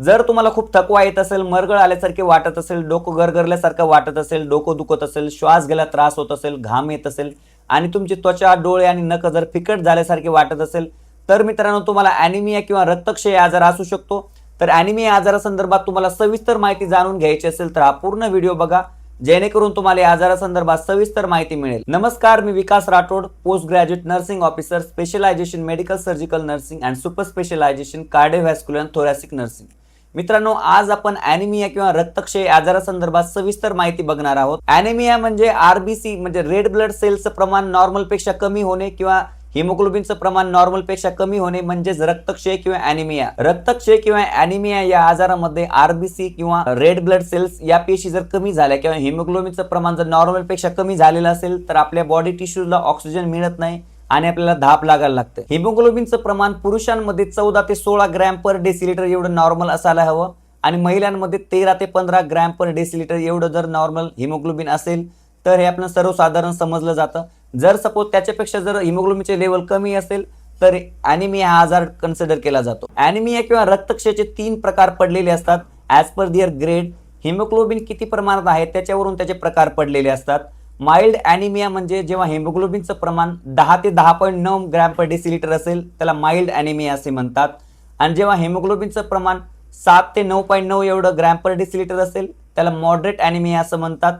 जर तुम्हाला खूप थकवा येत असेल मरगळ आल्यासारखे वाटत असेल डोकं गरगरल्यासारखं वाटत असेल डोकं दुखत असेल श्वास घ्यायला त्रास होत असेल घाम येत असेल आणि तुमची त्वचा डोळे आणि नख जर फिकट झाल्यासारखे वाटत असेल तर मित्रांनो तुम्हाला अॅनिमिया किंवा रक्तक्षय आजार असू शकतो. तर अॅनिमिया आजारासंदर्भात तुम्हाला सविस्तर माहिती जाणून घ्यायची असेल तर हा पूर्ण व्हिडिओ बघा. जेणेकरून तुम्हाला या आजारासंदर्भात सविस्तर माहिती मिळेल. नमस्कार मी Vikas Rathod post graduate nursing officer specialisation medical surgical nursing and super specialisation cardiovascular thoracic nursing. मित्रांनो आज आपण अॅनिमिया किंवा रक्तक्षय आजारासंदर्भात सविस्तर माहिती बघणार आहोत. अॅनिमिया म्हणजे आरबीसी म्हणजे रेड ब्लड सेलचं प्रमाण नॉर्मलपेक्षा कमी होणे किंवा हिमोग्लोबिनचं प्रमाण नॉर्मलपेक्षा कमी होणे म्हणजेच रक्तक्षय किंवा अॅनिमिया रक्तक्षय किंवा अॅनिमिया या आजारामध्ये आरबीसी किंवा रेड ब्लड सेल्स या पेशी जर कमी झाल्या किंवा हिमोग्लोबिनचं प्रमाण जर नॉर्मलपेक्षा कमी झालेलं असेल तर आपल्या बॉडी टिश्यूला ऑक्सिजन मिळत नाही. आणि आपल्याला धाप लागायला लागतं. हिमोग्लोबिनचं प्रमाण पुरुषांमध्ये चौदा ते सोळा ग्रॅम पर डेसिलिटर एवढं नॉर्मल असायला हवं. आणि महिलांमध्ये तेरा ते पंधरा ग्रॅम पर डेसिलिटर एवढं जर नॉर्मल हिमोग्लोबिन असेल तर हे आपलं सर्वसाधारण समजलं जातं. जर सपोज त्याच्यापेक्षा जर हिमोग्लोबिनचे लेवल कमी असेल तर अॅनिमिया हा आजार कन्सिडर केला जातो. अॅनिमिया किंवा रक्तक्षयाचे तीन प्रकार पडलेले असतात. As per their grade haemoglobin किती प्रमाणात आहे त्याच्यावरून त्याचे प्रकार पडलेले असतात. माइल्ड अॅनिमिया म्हणजे जेव्हा हिमोग्लोबिनचं प्रमाण दहा ते दहा पॉईंट नऊ ग्रॅम पर डेसिलिटर असेल त्याला माइल्ड अॅनिमिया असे म्हणतात. आणि जेव्हा हिमोग्लोबिनचं प्रमाण सात ते नऊ पॉईंट नऊ एवढं ग्रॅम पर डेसिलिटर असेल त्याला मॉडरेट अॅनिमिया असं म्हणतात.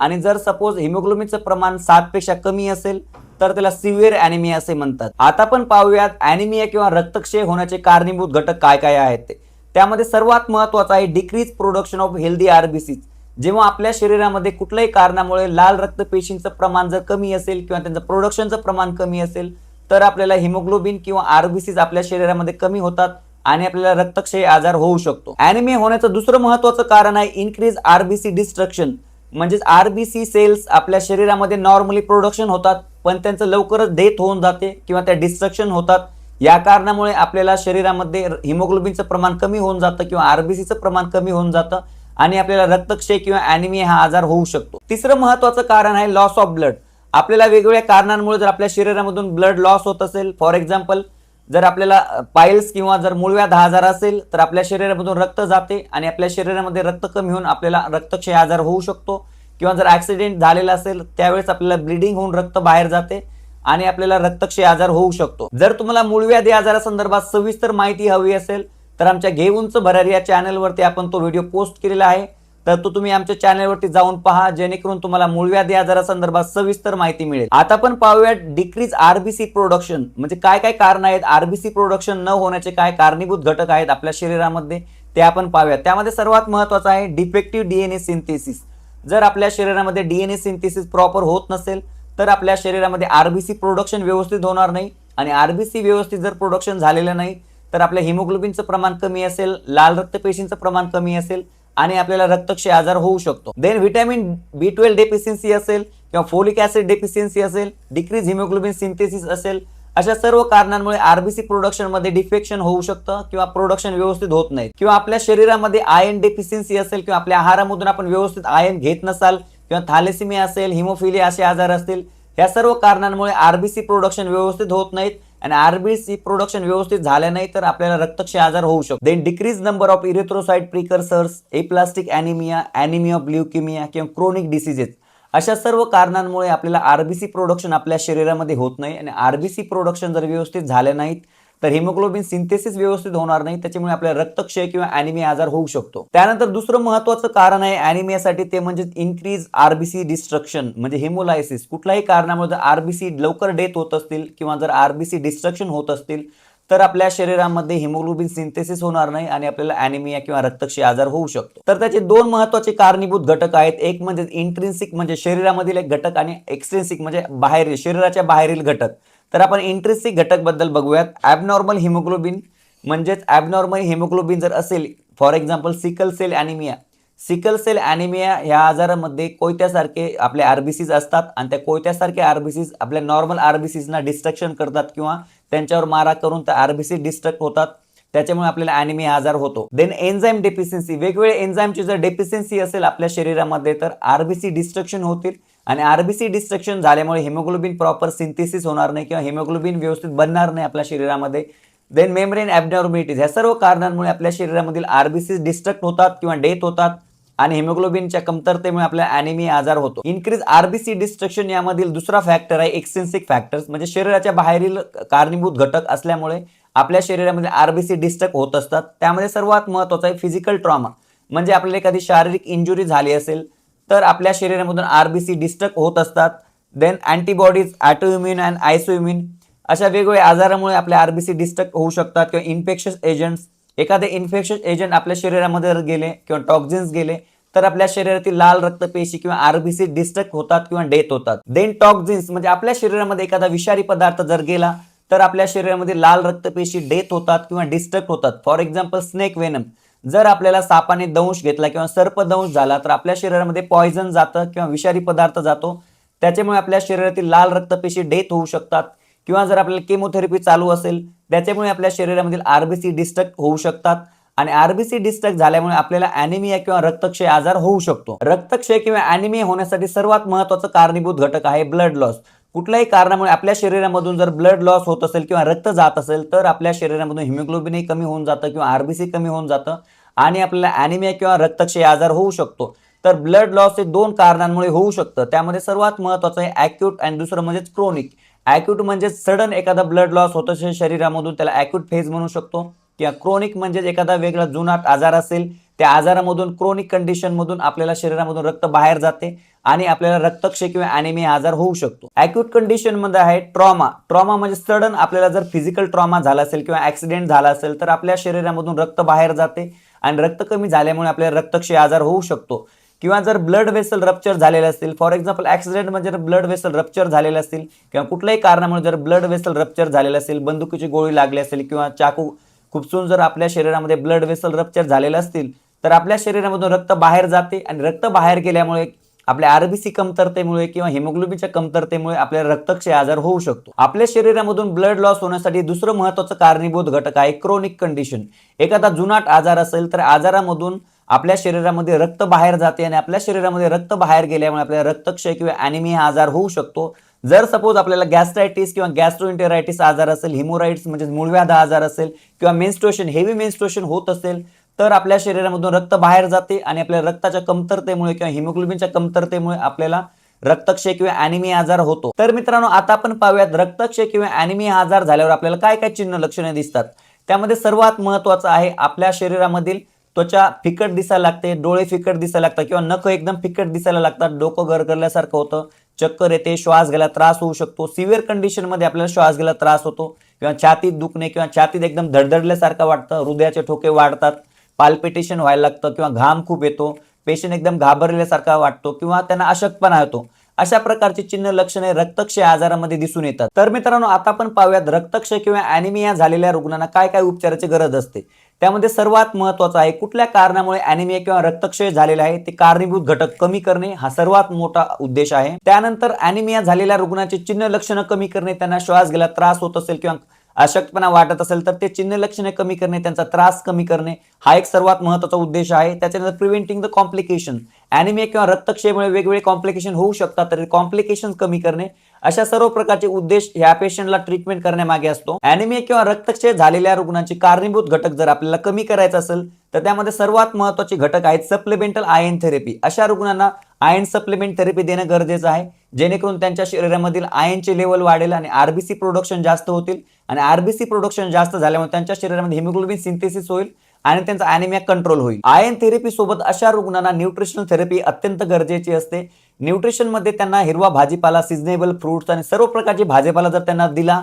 आणि जर सपोज हिमोग्लोबिनचं प्रमाण सातपेक्षा कमी असेल तर त्याला सिव्हिअर अॅनिमिया असे म्हणतात. आता पण पाहूयात अॅनिमिया किंवा रक्तक्षय होण्याचे कारणीभूत घटक काय काय आहेत ते. त्यामध्ये सर्वात महत्वाचं आहे decrease production of healthy RBCs जेव्हा आपल्या शरीरामध्ये कुठल्याही कारणामुळे लाल रक्तपेशींचं प्रमाण जर कमी असेल किंवा त्यांचं प्रोडक्शनचं प्रमाण कमी असेल तर आपल्याला हिमोग्लोबिन किंवा आरबीसीज आपल्या शरीरामध्ये कमी होतात आणि आपल्याला रक्तक्षय आजार होऊ शकतो. अॅनिमिया होण्याचं दुसरं महत्वाचं कारण आहे इन्क्रीज आरबीसी डिस्ट्रक्शन म्हणजेच आरबीसी सेल्स आपल्या शरीरामध्ये नॉर्मली प्रोडक्शन होतात पण त्यांचं लवकरच डेथ होऊन जाते किंवा त्या डिस्ट्रक्शन होतात. या कारणामुळे आपल्याला शरीरामध्ये हिमोग्लोबिनचं प्रमाण कमी होऊन जातं किंवा आरबीसीचं प्रमाण कमी होऊन जातं. आणि आपल्याला रक्तक्षय किंवा अॅनिमिया हा आजार होऊ शकतो. तिसरं महत्वाचं कारण आहे लॉस ऑफ ब्लड आपल्याला वेगवेगळ्या कारणांमुळे जर आपल्या शरीरामधून ब्लड लॉस होत असेल फॉर एक्झाम्पल जर आपल्याला पायल्स किंवा जर मूळव्याध दहा आजार असेल तर आपल्या शरीरामधून रक्त जाते आणि आपल्या शरीरामध्ये रक्त कमी होऊन आपल्याला रक्तक्षय आजार होऊ शकतो. किंवा जर ॲक्सिडेंट झालेला असेल त्यावेळेस आपल्याला ब्लिडिंग होऊन रक्त बाहेर जाते आणि आपल्याला रक्तक्षय आजार होऊ शकतो. जर तुम्हाला मूळव्याधी आजारासंदर्भात सविस्तर माहिती हवी असेल तर आमच्या घेऊनच भरारी या चॅनलवरती आपण तो व्हिडिओ पोस्ट केलेला आहे. तर तो तुम्ही आमच्या चॅनलवरती जाऊन पहा जेणेकरून तुम्हाला मूळव्याधी आजारासंदर्भात सविस्तर माहिती मिळेल. आता आपण पाहूयात डिक्रीज आरबीसी प्रोडक्शन म्हणजे काय काय कारण आहेत? आरबीसी प्रोडक्शन न होण्याचे काय कारणीभूत घटक आहेत आपल्या शरीरामध्ये? ते आपण पाहूयात त्यामध्ये सर्वात महत्वाचं आहे डिफेक्टिव्ह डीएनए सिंथेसिस जर आपल्या शरीरामध्ये डीएनए सिंथेसिस प्रॉपर होत नसेल तर आपल्या शरीरामध्ये आरबीसी प्रोडक्शन व्यवस्थित होणार नाही. आणि आरबीसी व्यवस्थित जर प्रोडक्शन झालेलं नाही तर आपल्या हिमोग्लोबिनचं प्रमाण कमी असेल लाल रक्तपेशींचं प्रमाण कमी असेल आणि आपल्याला रक्तक्षय आजार होऊ शकतो. Then vitamin B twelve deficiency असेल किंवा फोलिक ऍसिड डेफिशियन्सी असेल डिक्रीज हिमोग्लोबिन सिंथेसिस असेल अशा सर्व कारणांमुळे आरबीसी प्रोडक्शनमध्ये डिफेक्शन होऊ शकतं किंवा प्रोडक्शन व्यवस्थित होत नाही. किंवा आपल्या शरीरामध्ये आयन डेफिशियन्सी असेल किंवा आपल्या आहारामधून आपण व्यवस्थित आयन घेत नसाल किंवा थालेसिमिया असेल हिमोफिलिया असे आजार असतील या सर्व कारणांमुळे आरबीसी प्रोडक्शन व्यवस्थित होत नाहीत. आणि आरबीसी प्रोडक्शन व्यवस्थित झालं नाही तर आपल्याला रक्तक्षय आजार होऊ शकतो. Then decrease number of erythrocyte precursors aplastic anaemia anaemia of leukaemia किंवा क्रोनिक डिसिजेस अशा सर्व कारणांमुळे आपल्याला आरबीसी प्रोडक्शन आपल्या शरीरामध्ये होत नाही. आणि आरबीसी प्रोडक्शन जर व्यवस्थित झालं नाहीत तर हिमोग्लोबिन सिंथेसिस व्यवस्थित होणार नाही त्याच्यामुळे आपल्याला रक्तक्षय किंवा अॅनिमिया आजार होऊ शकतो. त्यानंतर दुसरं महत्वाचं कारण आहे अॅनिमियासाठी ते म्हणजे इन्क्रीज आरबीसी डिस्ट्रक्शन म्हणजे हिमोलायसिस कुठल्याही कारणामुळे जर आरबीसी लवकर डेथ होत असतील किंवा जर आरबीसी डिस्ट्रक्शन होत असतील तर आपल्या शरीरामध्ये हिमोग्लोबिन सिंथेसिस होणार नाही आणि आपल्याला अॅनिमिया किंवा रक्तक्षय आजार होऊ शकतो. तर त्याचे दोन महत्त्वाचे कारणीभूत घटक आहेत. एक म्हणजे इंट्रिन्सिक म्हणजे शरीरामधील एक घटक आणि एक्सट्रेन्सिक म्हणजे बाहेर शरीराच्या बाहेरील घटक. तर आपण इंट्रिन्सिक घटकबद्दल बघूयात. ॲबनॉर्मल हिमोग्लोबिन म्हणजेच ॲबनॉर्मल हिमोग्लोबिन जर असेल for example sickle cell anaemia sickle cell anaemia ह्या आजारामध्ये कोयत्यासारखे आपले आरबीसीज असतात आणि त्या कोयत्यासारखे आरबीसीज आपल्या नॉर्मल आरबीसीजना डिस्ट्रक्शन करतात किंवा त्यांच्यावर मारा करून त्या आरबीसी डिस्ट्रक्ट होतात. त्याच्यामुळे आपल्याला ॲनिमिया आजार होतो. देन एन्झाईम डेफिशियन्सी वेगवेगळे एन्झाईमची जर डेफिशियन्सी असेल आपल्या शरीरामध्ये तर आरबीसी डिस्ट्रक्शन होतील. आणि आरबीसी डिस्ट्रक्शन झाल्यामुळे हिमोग्लोबिन प्रॉपर सिंथेसिस होणार नाही किंवा हिमोग्लोबिन व्यवस्थित बनणार नाही आपल्या शरीरामध्ये. देन मेमरेन ॲबनॉर्मिलिटीज ह्या सर्व कारणांमुळे आपल्या शरीरामधील आरबीसी डिस्ट्रक्ट होतात किंवा डेथ होतात आणि हिमोग्लोबिनच्या कमतरतेमुळे आपल्याला अॅनिमिया आजार होतो. इन्क्रीज आरबीसी डिस्ट्रक्शन यामधील दुसरा फॅक्टर आहे एक्सेन्सिक फॅक्टर्स म्हणजे शरीराच्या बाहेरील कारणीभूत घटक असल्यामुळे आपल्या शरीरामध्ये आरबीसी डिस्ट्रक्ट होत असतात. त्यामध्ये सर्वात महत्त्वाचं आहे फिजिकल ट्रॉमा म्हणजे आपल्याला एखादी शारीरिक इंजुरी झाली असेल तर आपल्या शरीरामधून आरबीसी डिस्टर्ब होत असतात. Then antibodies autoimmune and isoimmune अशा वेगवेगळ्या आजारामुळे आपल्या आरबीसी डिस्टर्ब होऊ शकतात किंवा इन्फेक्शस एजंट्स एखादे इन्फेक्शन एजंट आपल्या शरीरामध्ये जर गेले किंवा टॉक्झिन्स गेले तर आपल्या शरीरातील लाल रक्तपेशी किंवा आरबीसी डिस्टर्ब होतात किंवा डेथ होतात. देन टॉक्झिन्स म्हणजे आपल्या शरीरामध्ये एखादा विषारी पदार्थ जर गेला तर आपल्या शरीरामध्ये लाल रक्तपेशी डेथ होतात किंवा डिस्टर्ब होतात. फॉर एक्झाम्पल स्नेक वेनम जर आपल्याला सापाने दंश घेतला किंवा सर्पदंश झाला तर आपल्या शरीरामध्ये पॉयझन जातं किंवा विषारी पदार्थ जातो. त्याच्यामुळे आपल्या शरीरातील लाल रक्तपेशी डेथ होऊ शकतात. किंवा जर आपल्याला केमोथेरपी चालू असेल त्याच्यामुळे आपल्या शरीरामधील आरबीसी डिस्ट्रक्ट होऊ शकतात. आणि आरबीसी डिस्ट्रक्ट झाल्यामुळे आपल्याला अॅनिमिया किंवा रक्तक्षय आजार होऊ शकतो. रक्तक्षय किंवा अॅनिमिया होण्यासाठी सर्वात महत्वाचं कारणीभूत घटक आहे ब्लड लॉस कुठल्याही कारणामुळे आपल्या शरीरामधून जर ब्लड लॉस होत असेल किंवा रक्त जात असेल तर आपल्या शरीरामधून हिमोग्लोबिनही कमी होऊन जातं किंवा आरबीसी कमी होऊन जातं आणि आपल्याला अॅनिमिया किंवा रक्तक्षय आजार होऊ शकतो. तर ब्लड लॉस हे दोन कारणांमुळे होऊ शकतं. त्यामध्ये सर्वात महत्वाचं आहे ॲक्यूट आणि दुसरं म्हणजेच क्रोनिक ॲक्यूट म्हणजे सडन एखादा ब्लड लॉस होत असेल शरीरामधून त्याला ॲक्यूट फेज म्हणू शकतो. किंवा क्रोनिक म्हणजेच एखादा वेगळा जुनाट आजार असेल त्या आजारामधून क्रोनिक कंडिशनमधून आपल्याला शरीरामधून रक्त बाहेर जाते आणि आपल्याला रक्तक्षय किंवा अॅनिमिया आजार होऊ शकतो. ॲक्यूट कंडिशनमध्ये आहे ट्रॉमा ट्रॉमा म्हणजे सडन आपल्याला जर फिजिकल ट्रॉमा झाला असेल किंवा ॲक्सिडेंट झाला असेल तर आपल्या शरीरामधून रक्त बाहेर जाते आणि रक्त कमी झाल्यामुळे आपल्याला रक्तक्षय आजार होऊ शकतो. किंवा जर ब्लड वेसल रप्चर झालेले असतील फॉर एक्झाम्पल ॲक्सिडेंट म्हणजे जर ब्लड वेसल रप्चर झालेले असतील किंवा कुठल्याही कारणामुळे जर ब्लड वेसल रप्चर झालेलं असेल बंदुकीची गोळी लागली असेल किंवा चाकू खुपसून जर आपल्या शरीरामध्ये ब्लड वेसल रप्चर झालेलं असतील तर आपल्या शरीरामधून रक्त बाहेर जाते आणि रक्त बाहेर गेल्यामुळे आपल्या आरबीसी कमतरतेमुळे किंवा हिमोग्लोबिनच्या कमतरतेमुळे आपल्याला रक्तक्षय आजार होऊ शकतो. आपल्या शरीरामधून ब्लड लॉस होण्यासाठी दुसरं महत्वाचं कारणीभूत घटक आहे क्रोनिक कंडिशन एखादा जुनाट आजार असेल तर आजारामधून आपल्या शरीरामध्ये रक्त बाहेर जाते आणि आपल्या शरीरामध्ये रक्त बाहेर गेल्यामुळे आपल्याला रक्तक्षय किंवा अॅनिमिया आजार होऊ शकतो. जर सपोज आपल्याला गॅस्ट्रायटिस किंवा गॅस्ट्रोइंटेरायटिस आजार असेल हिमोराइड्स म्हणजे मूळव्याधा आजार असेल किंवा मेन्स्ट्रोशन हेवी मेन्स्ट्रोशन होत असेल तर आपल्या शरीरामधून रक्त बाहेर जाते आणि आपल्या रक्ताच्या कमतरतेमुळे किंवा हिमोग्लोबिनच्या कमतरतेमुळे आपल्याला रक्तक्षय किंवा अॅनिमिया आजार होतो. तर मित्रांनो आता आपण पाहूयात रक्तक्षय किंवा अॅनिमिया आजार झाल्यावर आपल्याला काय काय चिन्ह लक्षणे दिसतात? त्यामध्ये सर्वात महत्वाचं आहे आपल्या शरीरामधील त्वचा फिकट दिसायला लागते डोळे फिकट दिसायला लागतात किंवा नख एकदम फिकट दिसायला लागतात डोकं गरगरल्यासारखं होतं चक्कर येते श्वास घ्यायला त्रास होऊ शकतो सिव्हिअर कंडिशनमध्ये आपल्याला श्वास घ्यायला त्रास होतो किंवा छातीत दुखणे किंवा छातीत एकदम धडधडल्यासारखं वाटतं हृदयाचे ठोके वाढतात पाल्पिटेशन व्हायला लागतं किंवा घाम खूप येतो पेशंट एकदम घाबरल्यासारखा वाटतो किंवा त्यांना अशक्तपणा येतो अशा प्रकारची चिन्ह लक्षणे रक्तक्षय आजारामध्ये दिसून येतात. तर मित्रांनो आता आपण पाहूयात रक्तक्षय किंवा अॅनिमिया झालेल्या रुग्णांना काय काय उपचाराची गरज असते. त्यामध्ये सर्वात महत्वाचं आहे कुठल्या कारणामुळे अॅनिमिया किंवा रक्तक्षय झालेला आहे ते कारणीभूत घटक कमी करणे हा सर्वात मोठा उद्देश आहे. त्यानंतर अॅनिमिया झालेल्या रुग्णाचे चिन्ह लक्षणं कमी करणे त्यांना श्वास घ्यायला त्रास होत असेल किंवा अशक्तपणा वाटत असेल तर ते चिन्ह लक्षणे कमी करणे त्यांचा त्रास कमी करणे हा एक सर्वात महत्त्वाचा उद्देश आहे. त्याच्यानंतर प्रिव्हेंटिंग द कॉम्प्लिकेशन अॅनिमिया किंवा रक्तक्षयमुळे वेगवेगळे कॉम्प्लिकेशन होऊ शकतात तर कॉम्प्लिकेशन कमी करणे. अशा सर्व प्रकारचे उद्देश ह्या पेशंटला ट्रीटमेंट करण्यामागे असतो. अॅनिमिया किंवा रक्तक्षय झालेल्या रुग्णांचे कारणीभूत घटक जर आपल्याला कमी करायचं असेल तर त्यामध्ये सर्वात महत्त्वाचे घटक आहेत सप्लिमेंटल आयन थेरपी अशा रुग्णांना आयन सप्लिमेंट थेरपी देणं गरजेचं आहे. जेणेकरून त्यांच्या शरीरामधील आयनचे लेवल वाढेल आणि आरबीसी प्रोडक्शन जास्त होतील. आणि आरबीसी प्रोडक्शन जास्त झाल्यामुळे त्यांच्या शरीरामध्ये हिमोग्लोबिन सिंथेसिस होईल आणि त्यांचा अॅनिमिया कंट्रोल होईल. आयन थेरपी सोबत अशा रुग्णांना न्यूट्रिशनल थेरपी अत्यंत गरजेची असते. न्यूट्रिशनमध्ये त्यांना हिरवा भाजीपाला सिजनेबल फ्रुट्स आणि सर्व प्रकारचे भाजीपाला जर त्यांना दिला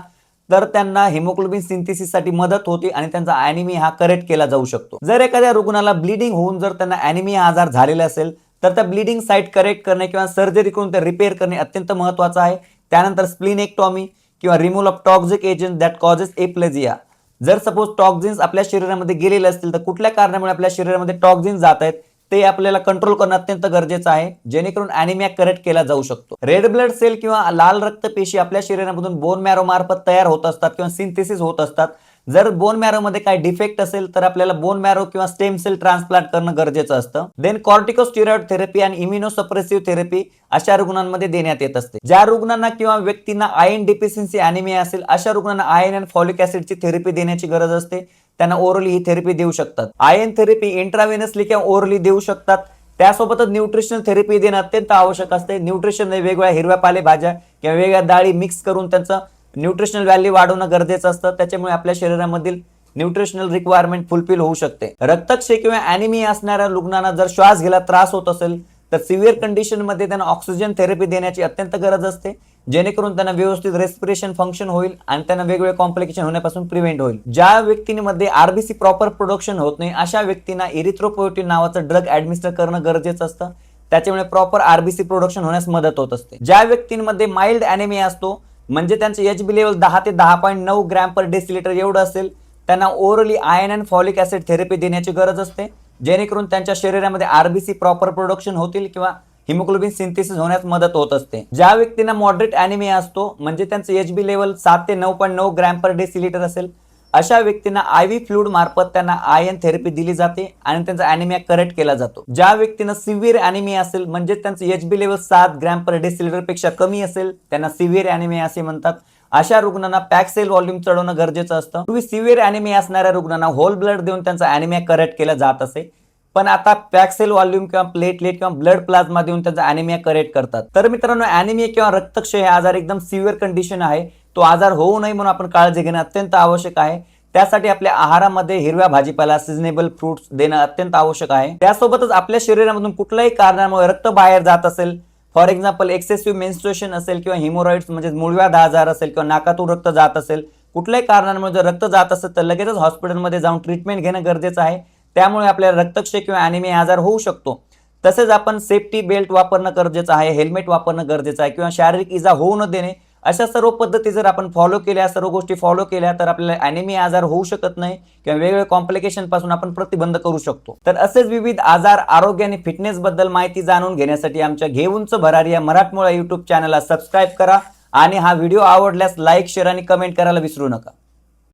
तर त्यांना हिमोग्लोबिन सिंथेसिससाठी मदत होते आणि त्यांचा अॅनिमिया हा करेक्ट केला जाऊ शकतो. जर एखाद्या रुग्णाला ब्लिडिंग होऊन जर त्यांना अॅनिमिया आजार झालेला असेल तर त्या ब्लिडिंग साईट करेक्ट करणे किंवा सर्जरी करून ते रिपेअर करणे अत्यंत महत्वाचं आहे. त्यानंतर स्प्लिन एक्टॉमी किंवा removal of toxic agent that causes aplasia जर सपोज टॉक्झिन्स आपल्या शरीरामध्ये गेलेले असतील तर कुठल्या कारणामुळे आपल्या शरीरामध्ये टॉक्झिन्स जात आहेत ते आपल्याला कंट्रोल करणं अत्यंत गरजेचं आहे. जेणेकरून अॅनिमिया करेक्ट केला जाऊ शकतो. रेड ब्लड सेल किंवा लाल रक्तपेशी आपल्या शरीरामधून बोन मॅरो मार्फत तयार होत असतात किंवा सिंथेसिस होत असतात. जर बोन मॅरो मध्ये काय डिफेक्ट असेल तर आपल्याला बोन मॅरो किंवा स्टेम सेल ट्रान्सप्लांट करणं गरजेचं असतं. देन कॉर्टिकोस्टिरॉइड थेरपी आणि इम्युनोसप्रेसिव्ह थेरपी अशा रुग्णांमध्ये देण्यात येत असते. ज्या रुग्णांना किंवा व्यक्तींना आयन डिफिशियन्सी अॅनिमिया असेल अशा रुग्णांना आयन आणि फॉलिक ऍसिडची थेरपी देण्याची गरज असते. त्यांना ओरली ही थेरपी देऊ शकतात. आयन थेरपी इंट्राव्हेनसली किंवा ओरली देऊ शकतात. त्यासोबतच न्यूट्रिशनल थेरपी देणं अत्यंत आवश्यक असते. न्यूट्रिशन म्हणजे वेगवेगळ्या हिरव्या पालेभाज्या किंवा वेगळ्या डाळी मिक्स करून त्यांचं न्यूट्रिशनल व्हॅल्यू वाढवणं गरजेचं असतं. त्याच्यामुळे आपल्या शरीरामधील न्यूट्रिशनल रिक्वायरमेंट फुलफिल होऊ शकते. रक्तक्षय किंवा अॅनिमिया असणाऱ्या रुग्णांना जर श्वास घ्यायला त्रास होत असेल तर सिव्हिअर कंडिशनमध्ये त्यांना ऑक्सिजन थेरपी देण्याची अत्यंत गरज असते. जेणेकरून त्यांना व्यवस्थित रेस्पिरेशन फंक्शन होईल आणि त्यांना वेगवेगळे कॉम्प्लिकेशन होण्यापासून प्रिव्हेंट होईल. ज्या व्यक्तींमध्ये आरबीसी प्रॉपर प्रोडक्शन होत नाही अशा व्यक्तींना इरिथ्रोपोएटिन नावाचं ड्रग ऍडमिनिस्टर करणं गरजेचं असतं. त्याच्यामुळे प्रॉपर आरबीसी प्रोडक्शन होण्यास मदत होत असते. ज्या व्यक्तींमध्ये माइल्ड अॅनेमिया असतो म्हणजे त्यांचं एच बी लेवल दहा ते दहा पॉईंट नऊ ग्रॅम पर डेसिलिटर एवढं असेल. त्यांना orally iron and folic acid therapy देण्याची गरज असते. जेणेकरून त्यांच्या शरीरामध्ये आरबीसी प्रॉपर प्रोडक्शन होतील किंवा हिमोग्लोबिन सिंथेसिस होण्यास मदत होत असते. ज्या व्यक्तींना मॉडरेट अॅनिमिया असतो म्हणजे त्यांचं एच बी लेवल सात ते नऊ पॉईंट नऊ ग्रॅम पर डेसिलिटर असेल अशा व्यक्तींना आय व्ही फ्लूड मार्फत त्यांना आयन थेरपी दिली जाते आणि त्यांचा अॅनिमिया करेक्ट केला जातो. ज्या व्यक्तींना सिव्हिअर अॅनिमिया असेल म्हणजे त्यांचं एच बी लेवल सात ग्रॅम पर डेसिलिटरपेक्षा कमी असेल त्यांना सिव्हिअर अॅनिमिया असे म्हणतात. अशा रुग्णांना पॅक्सेल व्हॉल्यूम चढवणं गरजेचं असतं. पूर्वी सिव्हिअर अॅनिमिया असणाऱ्या रुग्णांना होल ब्लड देऊन त्यांचा अॅनिमिया करेक्ट केला जात असे. पण आता पॅक्सेल व्हॉल्यूम किंवा प्लेटलेट किंवा ब्लड प्लाझ्मा देऊन त्यांचा अॅनिमिया करेक्ट करतात. तर मित्रांनो अॅनिमिया किंवा रक्तक्षय हे आजार एकदम सिव्हिअर कंडिशन आहे. तो आजार होऊ नये म्हणून आपण काळजी घेणं अत्यंत आवश्यक आहे. त्यासाठी आपल्या आहारामध्ये हिरव्या भाजीपाला सिजनेबल फ्रुट्स देणं अत्यंत आवश्यक आहे. त्यासोबतच आपल्या शरीरामधून कुठल्याही कारणामुळे रक्त बाहेर जात असेल फॉर एक्झाम्पल एक्सेसिव्ह मेन्स्ट्रेशन असेल किंवा हिमोरॉइड्स म्हणजे मूळव्याध आजार असेल किंवा नाकातून रक्त जात असेल कुठल्याही कारणांमुळे जर रक्त जात असेल तर लगेचच हॉस्पिटलमध्ये जाऊन ट्रीटमेंट घेणं गरजेचं आहे. त्यामुळे आपल्याला रक्तक्षय किंवा अॅनिमिया आजार होऊ शकतो. तसेच आपण सेफ्टी बेल्ट वापरणं गरजेचं आहे हेल्मेट वापरणं गरजेचं आहे किंवा शारीरिक इजा होऊ न देणे अशा सर्व पद्धती जर आपण फॉलो केल्या सर्व गोष्टी फॉलो केल्या तर आपल्याला अॅनिमिया आजार होऊ शकत नाही किंवा वेगवेगळ्या कॉम्प्लिकेशनपासून आपण प्रतिबंध करू शकतो. तर असेच विविध आजार आरोग्य आणि फिटनेस बद्दल माहिती जाणून घेण्यासाठी आमच्या घेऊनच भरारी या मराठमोळा युट्यूब चॅनलला सबस्क्राईब करा आणि हा व्हिडिओ आवडल्यास लाईक शेअर आणि कमेंट करायला विसरू नका.